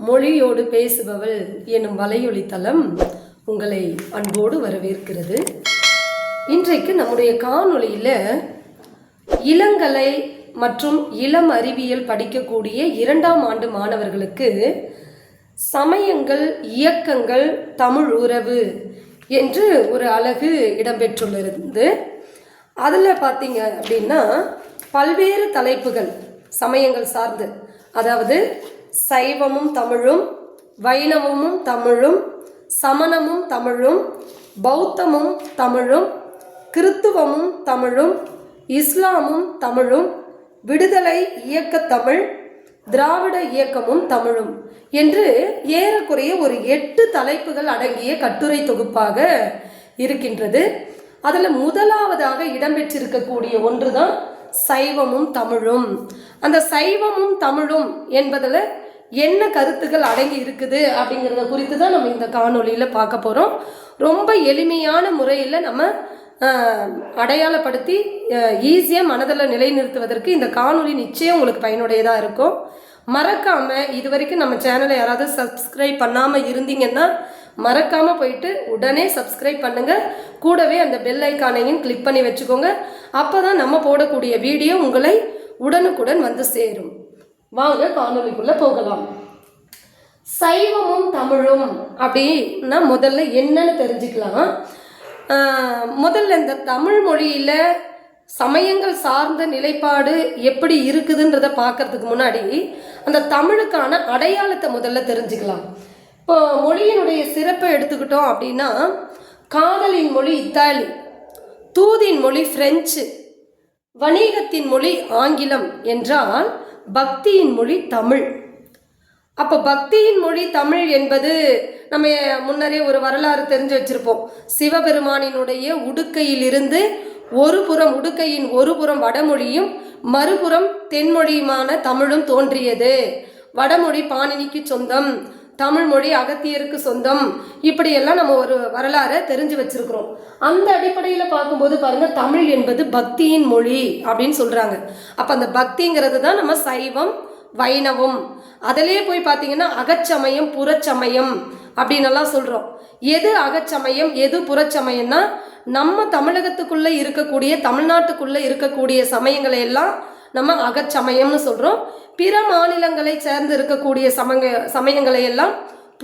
மொழியோடு பேசுபவள் எனும் வலையொலி தளம் உங்களை அன்போடு வரவேற்கிறது. இன்றைக்கு நம்முடைய காணொளியில் இளங்கலை மற்றும் இளம் அறிவியல் படிக்கக்கூடிய இரண்டாம் ஆண்டு மாணவர்களுக்கு சமயங்கள் இயக்கங்கள் தமிழ் உறவு என்று ஒரு அழகு இடம்பெற்றுள்ளது. அதில் பார்த்தீங்க அப்படின்னா பல்வேறு தலைப்புகள் சமயங்கள் சார்ந்து. அதாவது சைவமும் தமிழும் வைணவமும் தமிழும் சமணமும் தமிழும் பௌத்தமும் தமிழும் கிறித்துவமும் தமிழும் இஸ்லாமும் தமிழும் விடுதலை இயக்க தமிழ் திராவிட இயக்கமும் தமிழும் என்று ஏறக்குறைய ஒரு எட்டு தலைப்புகள் அடங்கிய கட்டுரை தொகுப்பாக இருக்கின்றது. அதில் முதலாவதாக இடம்பெற்றிருக்கக்கூடிய ஒன்று தான் சைவமும் தமிழும். அந்த சைவமும் தமிழும் என்பதில் என்ன கருத்துக்கள் அடங்கி இருக்குது அப்படிங்கிறத குறித்து தான் நம்ம இந்த காணொலியில் பார்க்க போகிறோம் ரொம்ப எளிமையான முறையில் நம்ம அடையாளப்படுத்தி ஈஸியாக மனதில் நிலைநிறுத்துவதற்கு இந்த காணொலி நிச்சயம் உங்களுக்கு பயனுடையதாக இருக்கும். மறக்காமல் இது வரைக்கும் நம்ம சேனலை யாராவது சப்ஸ்கிரைப் பண்ணாமல் இருந்தீங்கன்னா மறக்காமல் போயிட்டு உடனே சப்ஸ்கிரைப் பண்ணுங்கள் கூடவே அந்த பெல் ஐக்கானையும் கிளிக் பண்ணி வச்சுக்கோங்க. அப்போ தான் நம்ம போடக்கூடிய வீடியோ உங்களை உடனுக்குடன் வந்து சேரும். வாங்க காணொலிக்குள்ள போகலாம். சைவமும் தமிழும் அப்படின்னா முதல்ல என்னன்னு தெரிஞ்சுக்கலாம். முதல்ல இந்த தமிழ் மொழியில சமயங்கள் சார்ந்த நிலைப்பாடு எப்படி இருக்குதுன்றத பார்க்கறதுக்கு முன்னாடி அந்த தமிழுக்கான அடையாளத்தை முதல்ல தெரிஞ்சுக்கலாம். இப்போ மொழியினுடைய சிறப்பை எடுத்துக்கிட்டோம் அப்படின்னா காதலின் மொழி இத்தாலி தூதின் மொழி பிரெஞ்சு வணிகத்தின் மொழி ஆங்கிலம் என்றால் பக்தியின் மொழி தமிழ். அப்போ பக்தியின் மொழி தமிழ் என்பது நம்ம முன்னரே ஒரு வரலாறு தெரிஞ்சு வச்சிருப்போம். சிவபெருமானினுடைய உடுக்கையிலிருந்து ஒரு புறம் உடுக்கையின் ஒரு புறம் வடமொழியும் மறுபுறம் தென்மொழியுமான தமிழும் தோன்றியது. வடமொழி பாணினிக்கு சொந்தம். தமிழ் மொழி அகத்தியருக்கு சொந்தம். இப்படியெல்லாம் நம்ம ஒரு வரலாறை தெரிஞ்சு வச்சிருக்கிறோம். அந்த அடிப்படையில் பார்க்கும்போது பாருங்க தமிழ் என்பது பக்தியின் மொழி அப்படின்னு சொல்றாங்க. அப்ப அந்த பக்திங்கிறது தான் நம்ம சைவம் வைணவம். அதிலே போய் பார்த்தீங்கன்னா அகச்சமயம் புறச்சமயம் அப்படின்னெல்லாம் சொல்கிறோம் எது அகச்சமயம் எது புறச்சமயம்னா நம்ம தமிழகத்துக்குள்ளே இருக்கக்கூடிய தமிழ்நாட்டுக்குள்ளே இருக்கக்கூடிய சமயங்களை எல்லாம் நம்ம அகச்சமயம்னு சொல்கிறோம் பிற மாநிலங்களை சேர்ந்து இருக்கக்கூடிய சமங்க சமயங்களை எல்லாம்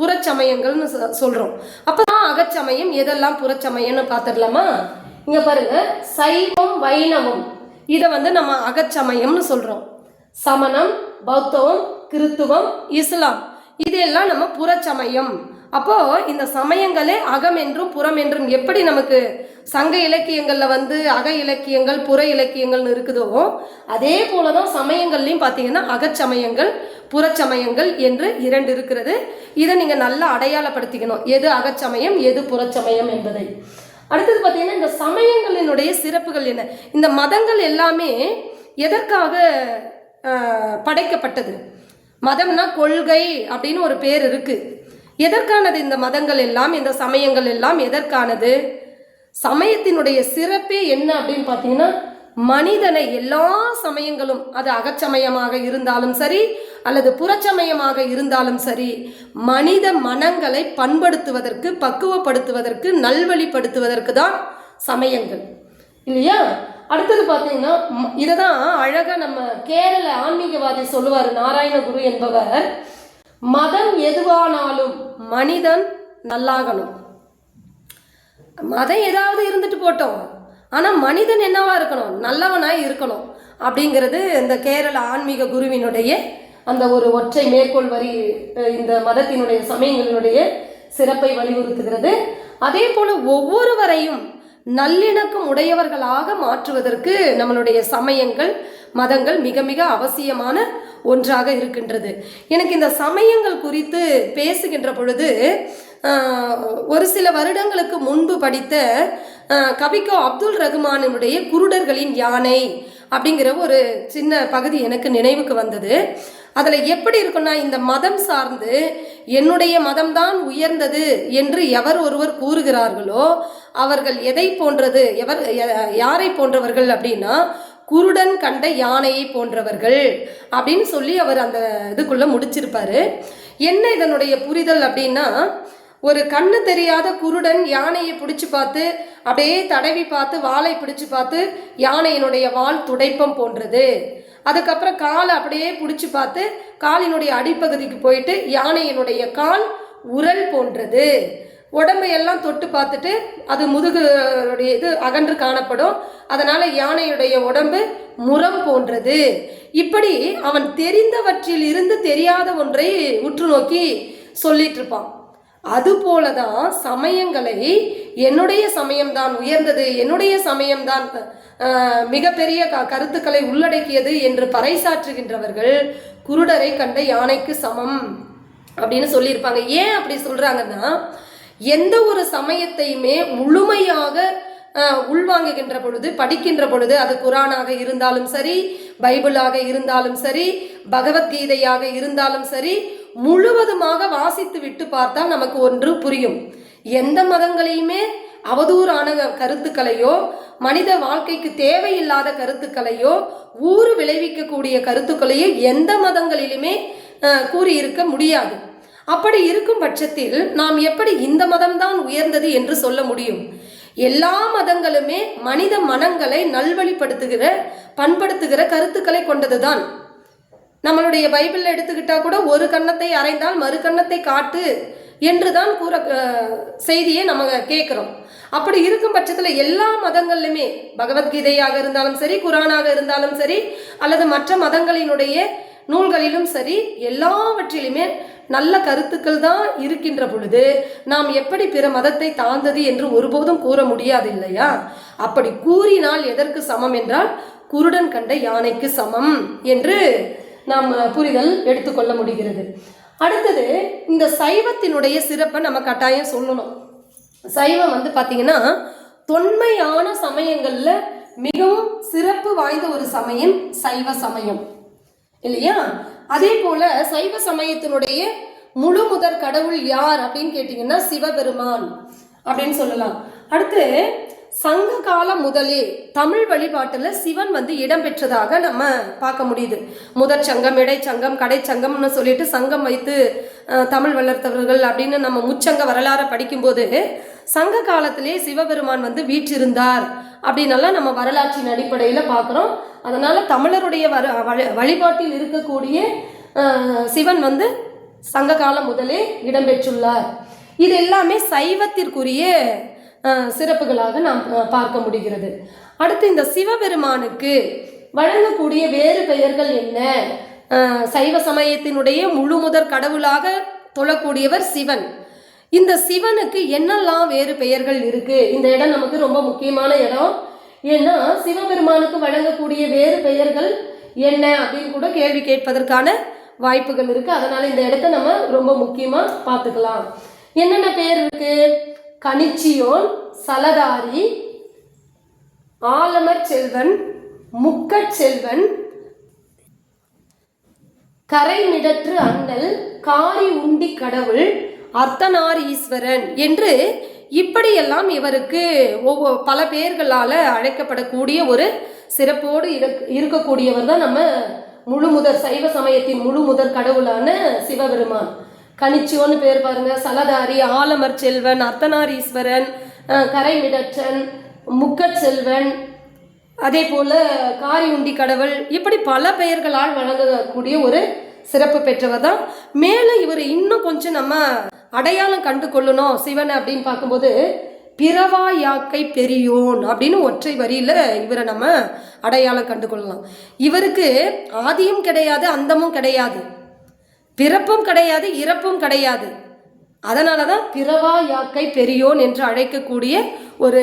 புறச்சமயங்கள்னு சொ- சொல்றோம். அப்பதான் அகச்சமயம் எதெல்லாம் புறச்சமயம்னு பார்த்துடலாமா? இங்க பாருங்க. சைவம் வைணவம். இதை வந்து நம்ம அகச்சமயம்னு சொல்றோம். சமணம் பௌத்தம் கிறித்துவம் இஸ்லாம். இதெல்லாம் நம்ம புறச்சமயம். அப்போ இந்த சமயங்களே அகம் என்றும் புறம் என்றும் எப்படி நமக்கு சங்க இலக்கியங்களில் வந்து அக இலக்கியங்கள் புற இலக்கியங்கள்னு இருக்குதோ அதே போலதான் சமயங்கள்லையும் பார்த்தீங்கன்னா அகச்சமயங்கள் புறச்சமயங்கள் என்று இரண்டு இருக்கிறது. இதை நீங்க நல்லா அடையாளப்படுத்திக்கணும். எது அகச்சமயம் எது புறச்சமயம் என்பதை. அடுத்தது பார்த்தீங்கன்னா இந்த சமயங்களினுடைய சிறப்புகள் என்ன? இந்த மதங்கள் எல்லாமே எதற்காக படைக்கப்பட்டது? மதம்னா கொள்கை அப்படின்னு ஒரு பேர் இருக்குது எதற்கானது இந்த மதங்கள் எல்லாம் இந்த சமயங்கள் எல்லாம் எதற்கானது? சமயத்தினுடைய சிறப்பே என்ன அப்படின்னு பார்த்தீங்கன்னா மனிதனை எல்லா சமயங்களும் அது அகச்சமயமாக இருந்தாலும் சரி அல்லது புறச்சமயமாக இருந்தாலும் சரி மனித மனங்களை பண்படுத்துவதற்கு பக்குவப்படுத்துவதற்கு நல்வழிப்படுத்துவதற்கு தான் சமயங்கள். இல்லையா? அடுத்தது பார்த்தீங்கன்னா இதை தான் அழகாக நம்ம கேரள ஆன்மீகவாதி சொல்லுவார் நாராயணகுரு என்பவர். மதம் எதுவானாலும் மனிதன் நல்லாகணும். மதம் ஏதாவது இருந்துட்டு போட்டோம். ஆனால் மனிதன் என்னவா இருக்கணும்? நல்லவனாய் இருக்கணும். அப்படிங்கிறது இந்த கேரள ஆன்மீக குருவினுடைய அந்த ஒரு ஒற்றை மேற்கோள் வரி இந்த மதத்தினுடைய சமயங்களினுடைய சிறப்பை வலியுறுத்துகிறது. அதே போல ஒவ்வொருவரையும் நல்லிணக்கம் உடையவர்களாக மாற்றுவதற்கு நம்மளுடைய சமயங்கள் மதங்கள் மிக மிக அவசியமான ஒன்றாக இருக்கின்றது. எனக்கு இந்த சமயங்கள் குறித்து பேசுகின்ற பொழுது ஒரு சில வருடங்களுக்கு முன்பு படித்த கவிக்கோ அப்துல் ரகுமானினுடைய குருடர்களின் யானை அப்படிங்கிற ஒரு சின்ன பகுதி எனக்கு நினைவுக்கு வந்தது. அதில் எப்படி இருக்குன்னா இந்த மதம் சார்ந்து என்னுடைய மதம்தான் உயர்ந்தது என்று எவர் ஒருவர் கூறுகிறார்களோ அவர்கள் எதை போன்றது எவர் ய- யாரை போன்றவர்கள் அப்படின்னா குருடன் கண்ட யானையை போன்றவர்கள் அப்படின்னு சொல்லி அவர் அந்த இதுக்குள்ள முடிச்சிருப்பாரு. என்ன இதனுடைய புரிதல் அப்படின்னா ஒரு கண்ணு தெரியாத குருடன் யானையை பிடிச்சு பார்த்து அப்படியே தடவி பார்த்து வாளை பிடிச்சு பார்த்து யானையினுடைய வால் துடைப்பம் போன்றது. அதுக்கப்புறம் காலை அப்படியே பிடிச்சி பார்த்து காலினுடைய அடிப்பகுதிக்கு போயிட்டு யானையினுடைய கால் உரல் போன்றது. உடம்பை எல்லாம் தொட்டு பார்த்துட்டு அது முதுகுடைய இது அகன்று காணப்படும். அதனால் யானையுடைய உடம்பு முரம் போன்றது. இப்படி அவன் தெரிந்தவற்றில் இருந்து தெரியாத ஒன்றை உற்று நோக்கி சொல்லிட்டு இருப்பான். அதுபோல தான் சமயங்களை என்னுடைய சமயம்தான் உயர்ந்தது என்னுடைய சமயம்தான் மிகப்பெரிய க- கருத்துக்களை உள்ளடக்கியது என்று பறைசாற்றுகின்றவர்கள் குருடரை கண்ட யானைக்கு சமம் அப்படின்னு சொல்லியிருப்பாங்க. ஏன் அப்படி சொல்றாங்கன்னா எந்த ஒரு சமயத்தையுமே முழுமையாக உள்வாங்குகின்ற பொழுது படிக்கின்ற பொழுது அது குரானாக இருந்தாலும் சரி பைபிளாக இருந்தாலும் சரி பகவத்கீதையாக இருந்தாலும் சரி முழுவதுமாக வாசித்து விட்டு பார்த்தால் நமக்கு ஒன்று புரியும். எந்த மதங்களையுமே அவதூறான கருத்துக்களையோ மனித வாழ்க்கைக்கு தேவையில்லாத கருத்துக்களையோ ஊறு விளைவிக்கக்கூடிய கருத்துக்களையோ எந்த மதங்களிலுமே கூறியிருக்க முடியாது. அப்படி இருக்கும் பட்சத்தில் நாம் எப்படி இந்த மதம்தான் உயர்ந்தது என்று சொல்ல முடியும்? எல்லா மதங்களுமே மனித மனங்களை நல்வழிப்படுத்துகிற பண்படுத்துகிற கருத்துக்களை கொண்டதுதான். நம்மளுடைய பைபிளில் எடுத்துக்கிட்டா கூட ஒரு கன்னத்தை அறைந்தால் மறு கன்னத்தை காட்டு என்று தான் கூற செய்தியை நம்ம கேட்குறோம். அப்படி இருக்கும் பட்சத்தில் எல்லா மதங்கள்லையுமே பகவத்கீதையாக இருந்தாலும் சரி குரானாக இருந்தாலும் சரி அல்லது மற்ற மதங்களினுடைய நூல்களிலும் சரி எல்லாவற்றிலுமே நல்ல கருத்துக்கள் தான் இருக்கின்ற பொழுது நாம் எப்படி பிற மதத்தை தாழ்ந்தது என்று ஒருபோதும் கூற முடியாது இல்லையா? அப்படி கூறினால் எதற்கு சமம் என்றால் குருடன் கண்ட யானைக்கு சமம் என்று நாம் புரிதல் எடுத்துக்கொள்ள முடிகிறது. அடுத்தது இந்த சைவத்தினுடைய சிறப்பை நம்ம கட்டாயம் சொல்லணும். சைவம் வந்து பார்த்தீங்கன்னா தொன்மையான சமயங்களில் மிகவும் சிறப்பு வாய்ந்த ஒரு சமயம் சைவ சமயம். இல்லையா? அதே போல சைவ சமயத்தினுடைய முழு முதற் கடவுள் யார் அப்படின்னு கேட்டிங்கன்னா சிவபெருமான் அப்படின்னு சொல்லலாம். அடுத்து சங்க காலம் முதலே தமிழ் வழிபாட்டில் சிவன் வந்து இடம்பெற்றதாக நம்ம பார்க்க முடியுது. முதற் சங்கம் இடைச்சங்கம் கடைச்சங்கம்னு சொல்லிட்டு சங்கம் வைத்து தமிழ் வளர்த்தவர்கள் அப்படின்னு நம்ம முச்சங்க வரலாறை படிக்கும்போது சங்க காலத்திலே சிவபெருமான் வந்து வீற்றிருந்தார் அப்படின்னெல்லாம் நம்ம வரலாற்றின் அடிப்படையில் பார்க்குறோம். அதனால் தமிழருடைய வர வழிபாட்டில் இருக்கக்கூடிய சிவன் வந்து சங்க காலம் முதலே இடம்பெற்றுள்ளார். இது எல்லாமே சைவத்திற்குரிய சிறப்புகளாக நாம் பார்க்க முடிகிறது. அடுத்து இந்த சிவபெருமானுக்கு வழங்கக்கூடிய வேறு பெயர்கள் என்ன? சைவ சமயத்தினுடைய முழு முதற் கடவுளாக தொழக்கூடியவர் சிவன். இந்த சிவனுக்கு என்னெல்லாம் வேறு பெயர்கள் இருக்கு? இந்த இடம் நமக்கு ரொம்ப முக்கியமான இடம். ஏன்னா சிவபெருமானுக்கு வழங்கக்கூடிய வேறு பெயர்கள் என்ன அப்படின்னு கூட கேள்வி கேட்பதற்கான வாய்ப்புகள் இருக்கு. அதனால இந்த இடத்த நம்ம ரொம்ப முக்கியமா பார்த்துக்கலாம். என்னென்ன பெயர் இருக்கு? கனிச்சியோன் சலதாரி ஆலமர் செல்வன் முக்கட் செல்வன் கரைமிடற்று அண்ணல் காரி உண்டி கடவுள் அர்த்தனார் ஈஸ்வரன் என்று இப்படியெல்லாம் இவருக்கு ஒவ்வொரு பல பேர்களால் அழைக்கப்படக்கூடிய ஒரு சிறப்போடு இருக்- இருக்கக்கூடியவர் தான் நம்ம முழு முதற் சைவ சமயத்தின் முழு முதற் கடவுளான சிவபெருமான். கனிச்சியோன்னு பேர் பாருங்க. சலதாரி ஆலமர் செல்வன் அர்த்தநாரீஸ்வரன் அஹ், கரைமிடற்றன் முக்கச் செல்வன் அதே போல காரி உண்டி கடவுள். இப்படி பல பெயர்களால் வழங்கக்கூடிய ஒரு சிறப்பு பெற்றவர் தான். மேலே இவர் இன்னும் கொஞ்சம் நம்ம அடையாளம் கண்டு கொள்ளணும் சிவனை அப்படின்னு பார்க்கும்போது பிறவா யாக்கை பெரியோன் அப்படின்னு ஒற்றை வரியில் இவரை நம்ம அடையாளம் கண்டு கொள்ளலாம் இவருக்கு ஆதியும் கிடையாது அந்தமும் கிடையாது. பிறப்பும் கிடையாது இறப்பும் கிடையாது. அதனால தான் பிறவா யாக்கை பெரியோன் என்று அழைக்கக்கூடிய ஒரு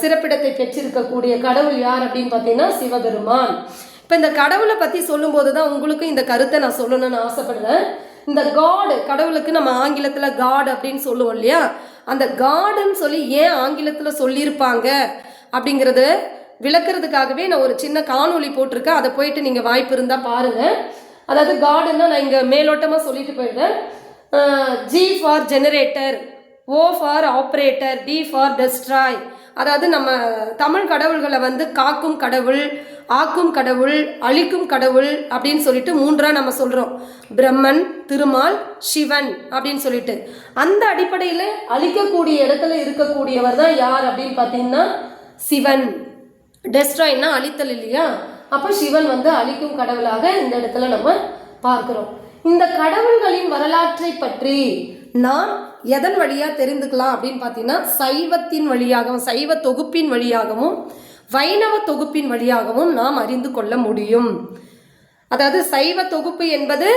சிறப்பிடத்தை பெற்றிருக்கக்கூடிய கடவுள் யார் அப்படின்னு பார்த்தீங்கன்னா சிவபெருமான். இப்போ இந்த கடவுளை பற்றி சொல்லும்போது தான் உங்களுக்கும் இந்த கருத்தை நான் சொல்லணும்னு ஆசைப்படுறேன். இந்த காடு கடவுளுக்கு நம்ம ஆங்கிலத்தில் காடு அப்படின்னு சொல்லுவோம் இல்லையா? அந்த காடுன்னு சொல்லி ஏன் ஆங்கிலத்தில் சொல்லியிருப்பாங்க? அப்படிங்கிறத விளக்குறதுக்காகவே நான் ஒரு சின்ன காணொலி போட்டிருக்கேன். அதை போயிட்டு நீங்கள் வாய்ப்பு இருந்தால் பாருங்கள் அதாவது காடுன்னா நான் இங்கே மேலோட்டமாக சொல்லிட்டு போயிடுறேன். G for generator O for operator D for destroy அதாவது நம்ம தமிழ் கடவுள்களை வந்து காக்கும் கடவுள் ஆக்கும் கடவுள் அழிக்கும் கடவுள் அப்படின்னு சொல்லிட்டு மூன்றா நம்ம சொல்கிறோம் பிரம்மன் திருமால் சிவன் அப்படின்னு சொல்லிட்டு. அந்த அடிப்படையில் அழிக்கக்கூடிய இடத்துல இருக்கக்கூடியவர் தான் யார் அப்படின்னு பார்த்தீங்கன்னா சிவன். டெஸ்ட்ராய்னா அழித்தல் இல்லையா? அப்போ சிவன் வந்து அழிக்கும் கடவுளாக இந்த இடத்துல நம்ம பார்க்குறோம். இந்த கடவுள்களின் வரலாற்றை பற்றி நாம் எதன் வழியாக தெரிந்துக்கலாம் அப்படின்னு பார்த்தீங்கன்னா சைவத்தின் வழியாகவும் சைவ தொகுப்பின் வழியாகவும் வைணவ தொகுப்பின் வழியாகவும் நாம் அறிந்து கொள்ள முடியும். அதாவது சைவ தொகுப்பு என்பது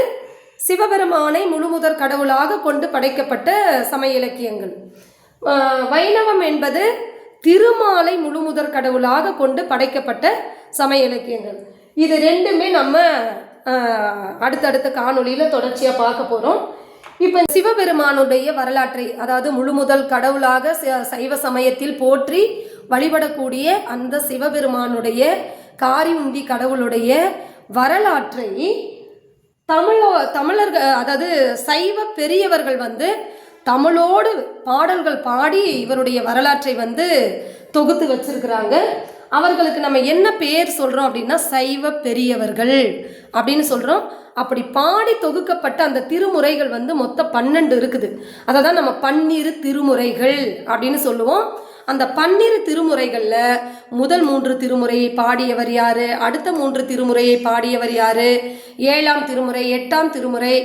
சிவபெருமானை முழுமுதற் கடவுளாக கொண்டு படைக்கப்பட்ட சமய இலக்கியங்கள். வைணவம் என்பது திருமாலை முழுமுதற் கடவுளாக கொண்டு படைக்கப்பட்ட சமய இலக்கியங்கள். இது ரெண்டுமே நம்ம அடுத்தடுத்த காணொளியில் தொடர்ச்சியாக பார்க்க போகிறோம் இப்போ சிவபெருமானுடைய வரலாற்றை அதாவது முழுமுதல் கடவுளாக ச- சைவ சமயத்தில் போற்றி வழிபடக்கூடிய அந்த சிவபெருமானுடைய காரி உண்டி கடவுளுடைய வரலாற்றை தமிழோ தமிழர்கள் அதாவது சைவ பெரியவர்கள் வந்து தமிழோடு பாடல்கள் பாடி இவருடைய வரலாற்றை வந்து தொகுத்து வச்சிருக்கிறாங்க. அவர்களுக்கு நம்ம என்ன பேர் சொல்கிறோம் அப்படின்னா சைவ பெரியவர்கள் அப்படின்னு சொல்கிறோம் அப்படி பாடி தொகுக்கப்பட்ட அந்த திருமுறைகள் வந்து மொத்தம் பன்னெண்டு இருக்குது. அதை தான் நம்ம பன்னிரு திருமுறைகள் அப்படின்னு சொல்லுவோம். அந்த பன்னிரு திருமுறைகளில் முதல் மூன்று திருமுறையை பாடியவர் யாரு? அடுத்த மூன்று திருமுறையை பாடியவர் யாரு? ஏழாம் திருமுறை எட்டாம் திருமுறை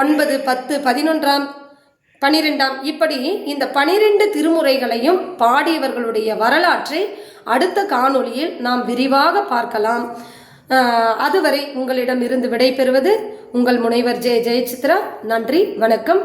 ஒன்பது பத்து பதினொன்றாம் பனிரெண்டாம். இப்படி இந்த பனிரெண்டு திருமுறைகளையும் பாடியவர்களுடைய வரலாற்றை அடுத்த காணொளியில் நாம் விரிவாக பார்க்கலாம். அதுவரை உங்களிடம் இருந்து விடைபெறுவது உங்கள் முனைவர் ஜெய ஜெயசித்ரா. நன்றி வணக்கம்.